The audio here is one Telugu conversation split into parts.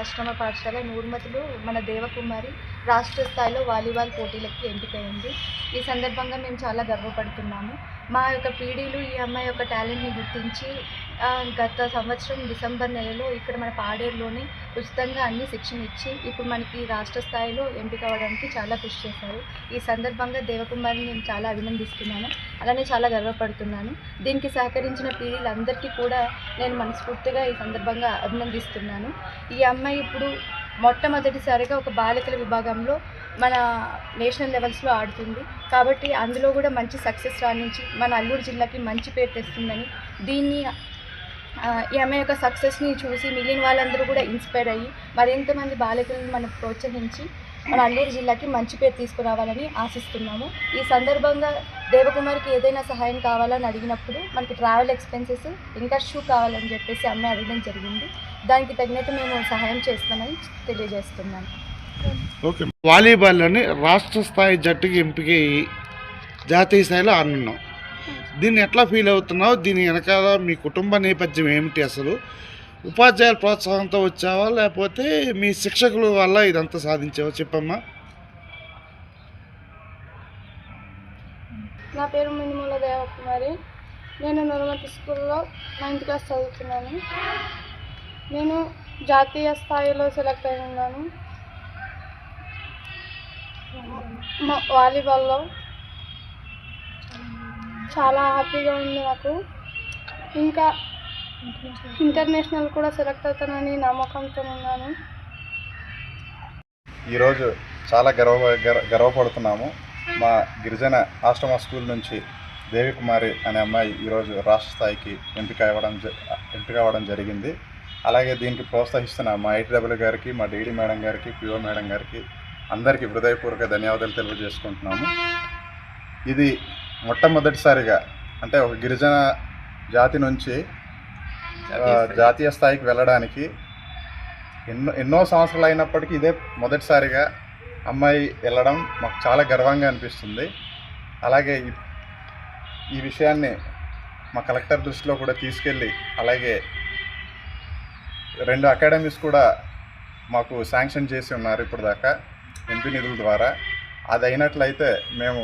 ఆశ్రమ పాఠశాల నూర్మతులు మన దేవకుమారి రాష్ట్ర స్థాయిలో వాలీబాల్ పోటీలకి ఎంపికైంది. ఈ సందర్భంగా మేము చాలా గర్వపడుతున్నాము. మా యొక్క పీడీలు ఈ అమ్మాయి యొక్క టాలెంట్ని గుర్తించి గత సంవత్సరం డిసెంబర్ నెలలో ఇక్కడ మన పాడేరులోనే ఉచితంగా అన్ని శిక్షణ ఇచ్చి ఇప్పుడు మనకి రాష్ట్ర స్థాయిలో ఎంపిక అవ్వడానికి చాలా కృషి చేశారు. ఈ సందర్భంగా దేవకుమారిని నేను చాలా అభినందిస్తున్నాను. అలానే చాలా గర్వపడుతున్నాను. దీనికి సహకరించిన పీడీలందరికీ కూడా నేను మనస్ఫూర్తిగా ఈ సందర్భంగా అభినందిస్తున్నాను. ఈ అమ్మాయి ఇప్పుడు మొట్టమొదటిసారిగా ఒక బాలికల విభాగంలో మన నేషనల్ లెవెల్స్లో ఆడుతుంది. కాబట్టి అందులో కూడా మంచి సక్సెస్ రాణించి మన అల్లూరు జిల్లాకి మంచి పేరు తెస్తుందని దీన్ని ఈ అమ్మాయి యొక్క సక్సెస్ని చూసి మిగిలిన వాళ్ళందరూ కూడా ఇన్స్పైర్ అయ్యి మరింతమంది బాలికలను మనం ప్రోత్సహించి మన అల్లూరు జిల్లాకి మంచి పేరు తీసుకురావాలని ఆశిస్తున్నాము. ఈ సందర్భంగా దేవకుమారికి ఏదైనా సహాయం కావాలని అడిగినప్పుడు మనకి ట్రావెల్ ఎక్స్పెన్సెస్ ఇంకా షూ కావాలని చెప్పేసి అమ్మాయి అడగడం జరిగింది. దానికి తగినట్టు మేము సహాయం చేస్తామని తెలియజేస్తున్నాను. ఓకే. వాలీబాల్లోని రాష్ట్ర స్థాయి జట్టుకి ఎంపిక అయ్యి జాతీయ స్థాయిలో ఆడున్నాం. దీన్ని ఎట్లా ఫీల్ అవుతున్నావు? దీని వెనకాల మీ కుటుంబ నేపథ్యం ఏమిటి అసలు? ఉపాధ్యాయుల ప్రోత్సాహంతో వచ్చావా? లేకపోతే మీ శిక్షకుల వల్ల ఇదంతా సాధించావా? చెప్పమ్మా. నా పేరు మినిమూల దేవకుమారి. నేను నర్మతి స్కూల్లో నైన్త్ క్లాస్ చదువుతున్నాను. నేను జాతీయ స్థాయిలో సెలెక్ట్ అయి ఉన్నాను. వాలీబాల్లో చాలా హ్యాపీగా ఉంది నాకు. ఇంకా ఇంటర్నేషనల్ కూడా సెలెక్ట్ అవుతానని నమ్మకంతో ఉన్నాను. ఈరోజు చాలా గర్వ గర్వపడుతున్నాము. మా గిరిజన ఆశ్రమ స్కూల్ నుంచి దేవికుమారి అనే అమ్మాయి ఈరోజు రాష్ట్ర స్థాయికి ఎంపిక అవ్వడం జ- ఎంపిక అవ్వడం జరిగింది. అలాగే దీనికి ప్రోత్సహిస్తున్న మా ఐటీడబ్ల్యూ గారికి మా డీడీ మేడం గారికి పిఓ మేడం గారికి అందరికీ హృదయపూర్వక ధన్యవాదాలు తెలియజేసుకుంటున్నాము. ఇది మొట్టమొదటిసారిగా అంటే ఒక గిరిజన జాతి నుంచి జాతీయ స్థాయికి. వెళ్ళడానికి ఎన్నో ఎన్నో సంవత్సరాలు అయినప్పటికీ ఇదే మొదటిసారిగా అమ్మాయి వెళ్ళడం మాకు చాలా గర్వంగా అనిపిస్తుంది. అలాగే ఈ- ఈ విషయాన్ని మా కలెక్టర్ దృష్టిలో కూడా తీసుకెళ్ళి అలాగే రెండు అకాడమీస్ కూడా మాకు శాంక్షన్ చేసి ఉన్నారు ఇప్పుడు దాకా ఎంపీ నిధుల ద్వారా. అది అయినట్లయితే మేము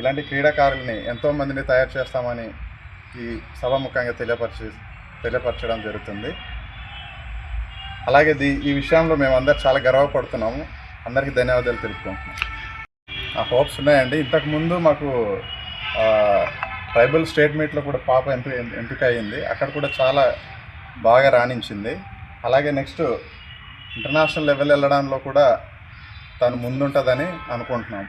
ఇలాంటి క్రీడాకారుల్ని ఎంతోమందిని తయారు చేస్తామని ఈ సభాముఖంగా తెలియపరిచి తెలియపరచడం జరుగుతుంది. అలాగే దీ ఈ విషయంలో మేము అందరు చాలా గర్వపడుతున్నాము. అందరికీ ధన్యవాదాలు తెలుపుకుంటున్నాం. ఆ హోప్స్ ఉన్నాయండి. ఇంతకుముందు మాకు ట్రైబల్ స్టేట్ మీట్లో కూడా పాప ఎంపి ఎంపిక అయింది అక్కడ కూడా చాలా బాగా రాణించింది. అలాగే నెక్స్ట్ ఇంటర్నేషనల్ లెవెల్ వెళ్ళడంలో కూడా తను ముందుంటుందని అనుకుంటున్నాం.